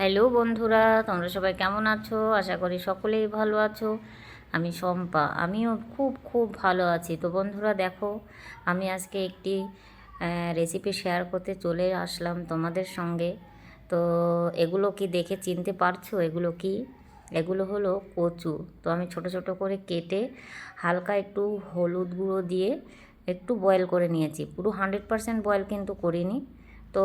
Hello বন্ধুরা, তোমরা সবাই কেমন আছো? আশা করি সকলেই ভালো আছো। আমি শম্পা, আমিও খুব খুব ভালো আছি। তো বন্ধুরা, দেখো, আমি আজকে একটি রেসিপি শেয়ার করতে চলে আসলাম তোমাদের সঙ্গে। তো এগুলো কি দেখে চিনতে পারছ? এগুলো কি? এগুলো হলো কচু। তো আমি ছোট ছোট করে কেটে হালকা একটু হলুদ গুঁড়ো দিয়ে একটু বয়েল করে নিয়েছি। পুরো হান্ড্রেড পারসেন্ট বয়েল কিন্তু করিনি। তো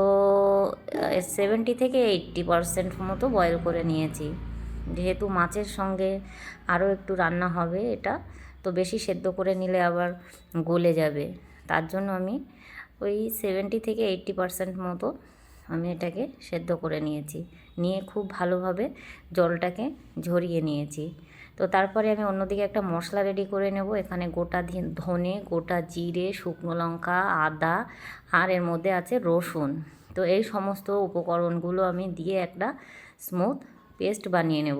সেভেন্টি থেকে এইট্টি পারসেন্ট মতো বয়েল করে নিয়েছি। যেহেতু মাছের সঙ্গে আরও একটু রান্না হবে এটা, তো বেশি সেদ্ধ করে নিলে আবার গলে যাবে। তার জন্য আমি ওই সেভেন্টি থেকে এইট্টি পারসেন্ট মতো আমি এটাকে সেদ্ধ করে নিয়েছি। নিয়ে খুব ভালোভাবে জলটাকে ঝরিয়ে নিয়েছি। তো তারপরে আমি অন্যদিকে একটা মশলা রেডি করে নেব। এখানে গোটা ধনে, গোটা জিরে, শুকনো লঙ্কা, আদা, আর এর মধ্যে আছে রসুন। তো এই সমস্ত উপকরণগুলো আমি দিয়ে একটা স্মুথ পেস্ট বানিয়ে নেব।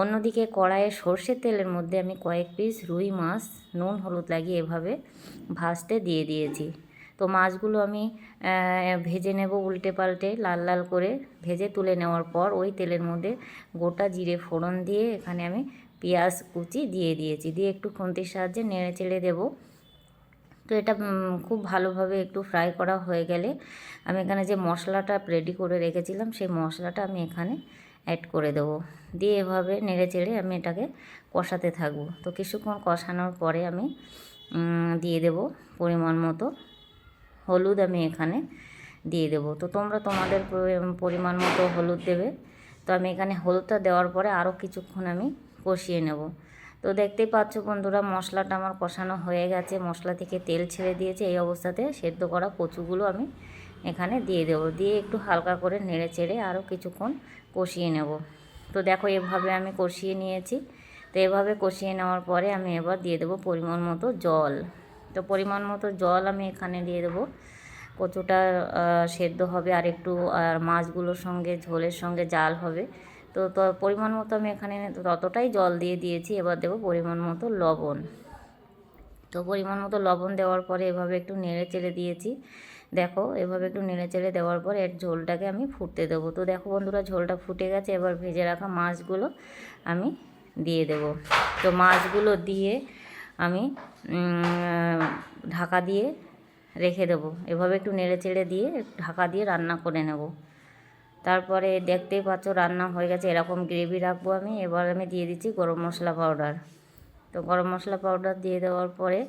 অন্যদিকে কড়াইয়ে সর্ষের তেলের মধ্যে আমি কয়েক পিস রুই মাছ, নুন, হলুদ লাগিয়ে এভাবে ভাজতে দিয়ে দিয়েছি। তো মাছগুলো আমি ভেজে নেব উল্টে পাল্টে, লাল লাল করে ভেজে তুলে নেওয়ার পর ওই তেলের মধ্যে গোটা জিরে ফোড়ন দিয়ে এখানে আমি পেঁয়াজ কুচি দিয়ে দিয়েছি। দিয়ে একটু খুন্তির সাহায্যে নেড়ে চেড়ে দেবো। তো এটা খুব ভালোভাবে একটু ফ্রাই করা হয়ে গেলে আমি এখানে যে মশলাটা রেডি করে রেখেছিলাম, সেই মশলাটা আমি এখানে অ্যাড করে দেবো। দিয়ে এভাবে নেড়ে চেড়ে আমি এটাকে কষাতে থাকব। তো কিছুক্ষণ কষানোর পরে আমি দিয়ে দেব পরিমাণ মতো হলুদ আমি এখানে দিয়ে দেবো। তো তোমরা তোমাদের পরিমাণ মতো হলুদ দেবে। তো আমি এখানে হলুদটা দেওয়ার পরে আরও কিছুক্ষণ আমি কষিয়ে নেব। তো দেখতেই পাচ্ছ বন্ধুরা, মশলাটা আমার কষানো হয়ে গেছে। মশলা থেকে তেল ছেড়ে দিয়েছে। এই অবস্থাতে সেদ্ধ করা কচুগুলো আমি এখানে দিয়ে দেবো। দিয়ে একটু হালকা করে নেড়ে চেড়ে আরও কিছুক্ষণ কষিয়ে নেব। তো দেখো, এভাবে আমি কষিয়ে নিয়েছি। তো এভাবে কষিয়ে নেওয়ার পরে আমি এবার দিয়ে দেবো পরিমাণ মতো জল। তো পরিমাণ মতো জল আমি এখানে দিয়ে দেবো। কচুটা সেদ্ধ হবে আর একটু, আর মাছগুলোর সঙ্গে, ঝোলের সঙ্গে জাল হবে। তো পরিমাণ মতো আমি এখানে ততটাই জল দিয়ে দিয়েছি। এবার দেবো পরিমাণ মতো লবণ। তো পরিমাণ মতো লবণ দেওয়ার পরে এভাবে একটু নেড়ে চেড়ে দিয়েছি। দেখো, এভাবে একটু নেড়ে চেড়ে দেওয়ার পরে এর ঝোলটাকে আমি ফুটতে দেবো। তো দেখো বন্ধুরা, ঝোলটা ফুটে গেছে। এবার ভেজে রাখা মাছগুলো আমি দিয়ে দেব। তো মাছগুলো দিয়ে আমি ঢাকা দিয়ে রেখে দেবো। এভাবে একটু নেড়ে চেড়ে দিয়ে ঢাকা দিয়ে রান্না করে নেব। তারপরে দেখতেই পাচ্ছ রান্না হয়ে গেছে, এরকম গ্রেভি রাখব আমি। এবার আমি দিয়ে দিচ্ছি গরম মশলা পাউডার। তো গরম মশলা পাউডার দিয়ে দেওয়ার পরে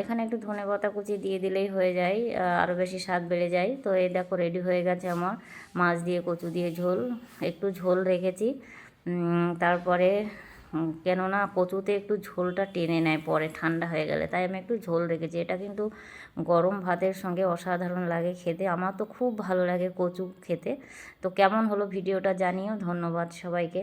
এখানে একটু ধনে পাতা কুচি দিয়ে দিলেই হয়ে যায় আরও বেশি স্বাদ বেড়ে যায়। তো এই দেখো রেডি হয়ে গেছে আমার, মাছ দিয়ে কচু দিয়ে ঝোল। একটু ঝোল রেখেছি। তারপরে কেননা কচুতে একটু ঝোলটা টেনে নেয় পরে, ঠান্ডা হয়ে গেলে। তাই আমি একটু ঝোল রেখেছি। এটা কিন্তু গরম ভাতের সঙ্গে অসাধারণ লাগে খেতে। আমার তো খুব ভালো লাগে কচু খেতে। তো কেমন হলো ভিডিওটা জানিও। ধন্যবাদ সবাইকে।